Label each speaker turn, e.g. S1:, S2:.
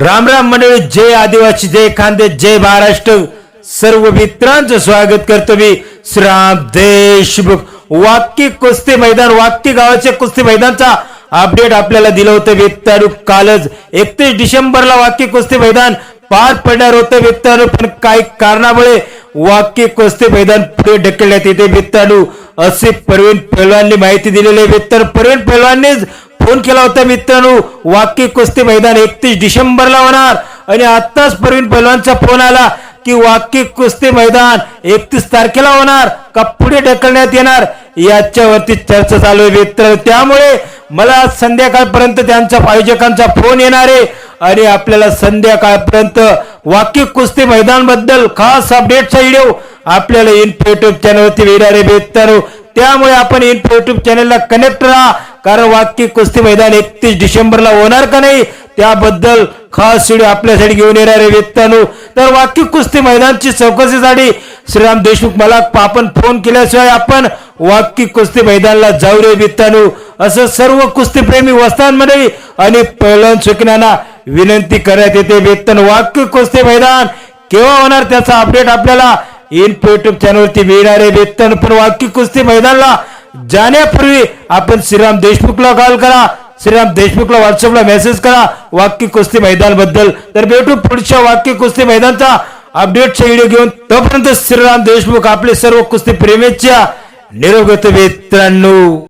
S1: राम राम मंडळी जय आदिवासी जय खांदे जय महाराष्ट्र. सर्व मित्रांचं स्वागत करतो मी श्रीराम देशमुख. वाक्य कुस्ती मैदान वाक्य गावाच्या कुस्ती मैदानचा अपडेट आपल्याला दिलं होतं मित्रांनो कालच. एकतीस डिसेंबरला वाक्य कुस्ती मैदान पार पडणार होतं मित्रांनो पण काही कारणामुळे वाक्य कुस्ती मैदान पुढे ढकलण्यात येते. मित्रांनो असे प्रवीण पैलवाननी माहिती दिलेली आहे. मित्र प्रवीण पैलवाननीच फोन केला होता मित्रांनो वाकी कुस्ती मैदान एकतीस डिसेंबरला होणार. आणि आत्ताच प्रवीण पैलवानचा फोन आला की वाक्य कुस्ती मैदान एकतीस तारखेला होणार. का पुढे ढकलण्यात येणार? याच्यावरती चर्चा चालू आहे मित्र त्यामुळे मला संध्याकाळपर्यंत त्यांच्या आयोजकांचा फोन येणार आहे. आणि आपल्याला संध्याकाळपर्यंत वाक्य कुस्ती मैदानबद्दल खास अपडेटचा व्हिडिओ आपल्याला इन्फो युट्यूब चॅनलवरती मिळणार आहे मित्रांनो. त्यामुळे आपण इन्फो युट्यूब चॅनलला कनेक्ट राहा. कारण वाक्य कुस्ती मैदान एकतीस डिसेंबरला होणार का नाही त्याबद्दल खास व्हिडिओ आपल्यासाठी घेऊन येणार आहे तर वाक्य कुस्ती मैदानची चौकशीसाठी श्रीराम देशमुख मला आपण फोन केल्याशिवाय आपण वाक्य कुस्ती मैदानाला जाऊ रे मित्रांनो असं सर्व कुस्तीप्रेमी वस्तांमध्ये आणि पैलवान सुकन्यांना विनंती करण्यात येते वेतन वाक्य कुस्ती मैदान केव्हा होणार त्याचा अपडेट आपल्याला इन युट्यूब चॅनलवरती मिळणार आहे वेतन पण वाक्य कुस्ती मैदानाला जाण्यापूर्वी आपण श्रीराम देशमुखला कॉल करा. श्रीराम देशमुखला व्हॉट्सअपला मेसेज करा. वाक्य कुस्ती मैदानबद्दल तर भेटू पुढच्या वाक्य कुस्ती मैदानचा अपडेटचा व्हिडिओ घेऊन. तोपर्यंत श्रीराम देशमुख आपले सर्व कुस्ती प्रेमीच्या निरोगत मित्रांनो